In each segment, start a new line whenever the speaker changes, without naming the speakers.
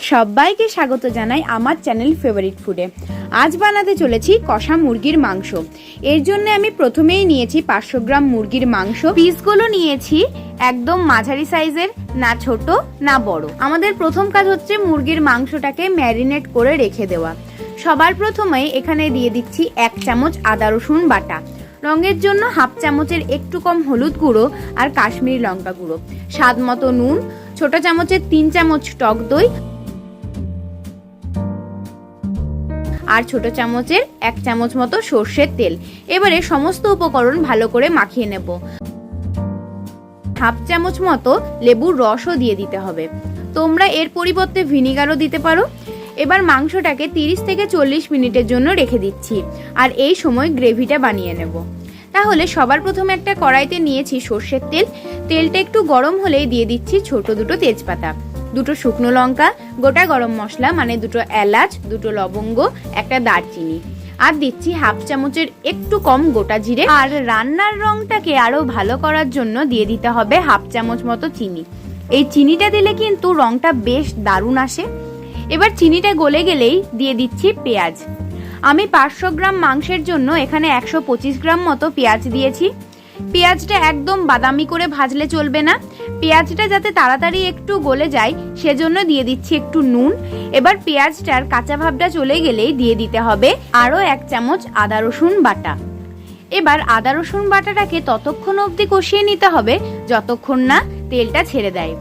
সবাইকে স্বাগত জানাই আমার চ্যানেল ফেভারিট ফুডে। আজ বানাতে চলেছি কষা মুরগির মাংস। এর জন্য আমি প্রথমেই নিয়েছি পাঁচশো গ্রাম মুরগির মাংস। পিসগুলো নিয়েছি একদম মাঝারি সাইজের, না ছোট, না বড়। আমাদের প্রথম কাজ হচ্ছে মুরগির মাংসটাকে ম্যারিনেট করে রেখে দেওয়া। সবার প্রথমে এখানে দিয়ে দিচ্ছি এক চামচ আদা রসুন বাটা। রঙের জন্য হাফ চামচের একটু কম হলুদ গুঁড়ো আর কাশ্মীরি লঙ্কা গুঁড়ো। স্বাদ মতো নুন, ছোট চামচের তিন চামচ টক দই আর ছোট চামচের এক চামচ মতো সর্ষের তেল। এবারে সমস্ত উপকরণ ভালো করে মাখিয়ে নেব। হাফ চামচ মতো লেবুর রসও দিয়ে দিতে হবে। তোমরা এর পরিবর্তে ভিনিগারও দিতে পারো। এবার মাংসটাকে 30 থেকে চল্লিশ মিনিটের জন্য রেখে দিচ্ছি। আর এই সময় গ্রেভিটা বানিয়ে নেব। তাহলে সবার প্রথমে একটা কড়াইতে নিয়েছি সর্ষের তেল। তেলটা একটু গরম হলেই দিয়ে দিচ্ছি ছোট দুটো তেজপাতা। দুটো শুকনো লঙ্কা, গোটা গরম মশলা মানে দুটো এলাচ, দুটো লবঙ্গ, একটা দারচিনি। আর দিচ্ছি হাফ চামচের একটু কম গোটা জিরে। আর রান্নার রংটাকে আরও ভালো করার জন্য দিয়ে দিতে হবে হাফ চামচ মতো চিনি। এই চিনিটা দিলে কিন্তু রংটা বেশ দারুণ আসে। এবার চিনিটা গলে গেলেই দিয়ে দিচ্ছি পেঁয়াজ। আমি পাঁচশো গ্রাম মাংসের জন্য এখানে একশো পঁচিশ গ্রাম মতো পেঁয়াজ দিয়েছি। পেঁয়াজটা একদম বাদামি করে ভাজলে চলবে না। পেঁয়াজটা যাতে তাড়াতাড়ি একটু গলে যায়, সেজন্য দিয়ে দিচ্ছি একটু নুন। এবার পেঁয়াজটার কাঁচা ভাবটা চলে গেলেই দিয়ে দিতে হবে আরও এক চামচ আদা, রসুন বাটা। এবার আদা, রসুন বাটাটাকে ততক্ষণ অবধি কষিয়ে নিতে হবে, যতক্ষণ না তেলটা ছেড়ে দেয়।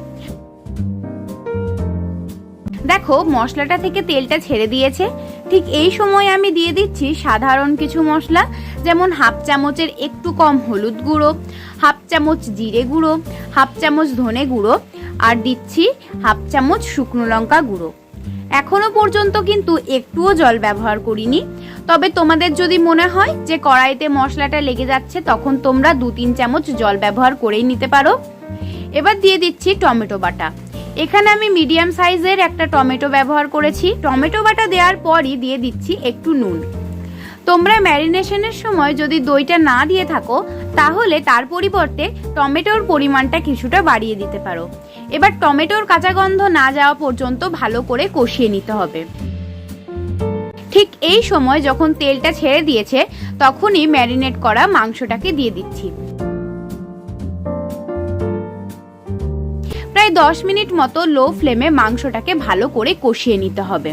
দেখো, মশলাটা থেকে তেলটা ছেড়ে দিয়েছে। ঠিক এই সময় আমি দিয়ে দিচ্ছি সাধারণ কিছু মশলা, যেমন হাফ চামচের একটু কম হলুদ গুঁড়ো, হাফ চামচ জিরে গুঁড়ো, হাফ চামচ ধনে গুঁড়ো, আর দিচ্ছি হাফ চামচ শুকনো লঙ্কা গুঁড়ো। এখনও পর্যন্ত কিন্তু একটুও জল ব্যবহার করিনি। তবে তোমাদের যদি মনে হয় যে কড়াইতে মশলাটা লেগে যাচ্ছে, তখন তোমরা দু তিন চামচ জল ব্যবহার করেই নিতে পারো। এবার দিয়ে দিচ্ছি টমেটো বাটা। এখানে আমি মিডিয়াম সাইজের একটা টমেটো ব্যবহার করেছি। টমেটো বাটা দেওয়ার পরই দিয়ে দিচ্ছি একটু নুন। তোমরা ম্যারিনেশনের সময় যদি দইটা না দিয়ে থাকো, তাহলে তার পরিবর্তে টমেটোর পরিমাণটা কিছুটা বাড়িয়ে দিতে পারো। এবার টমেটোর কাঁচা গন্ধ না যাওয়া পর্যন্ত ভালো করে কষিয়ে নিতে হবে। ঠিক এই সময় যখন তেলটা ছেড়ে দিয়েছে, তখনই ম্যারিনেট করা মাংসটাকে দিয়ে দিচ্ছি। প্রায় দশ মিনিট মতো লো ফ্লেমে মাংসটাকে ভালো করে কষিয়ে নিতে হবে।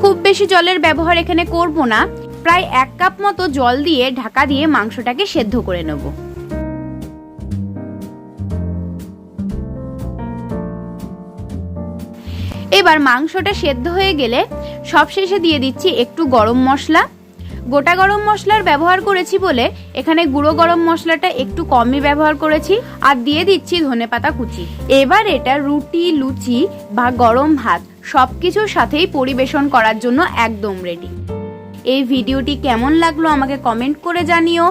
খুব বেশি জলের ব্যবহার এখানে করব না। প্রায় এক কাপ মতো জল দিয়ে ঢাকা দিয়ে মাংসটাকে সেদ্ধ করে নেব। এবার মাংসটা সেদ্ধ হয়ে গেলে সবশেষে দিয়ে দিচ্ছি একটু গরম মশলা। গোটা গরম মশলার ব্যবহার করেছি বলে এখানে গুঁড়ো গরম মশলাটা একটু কমই ব্যবহার করেছি আর দিয়ে দিচ্ছি ধনে পাতা কুচি। এবার এটা রুটি, লুচি বা গরম ভাত সব কিছুর সাথেই পরিবেশন করার জন্য একদম রেডি এই ভিডিওটি কেমন লাগল আমাকে কমেন্ট করে জানিও।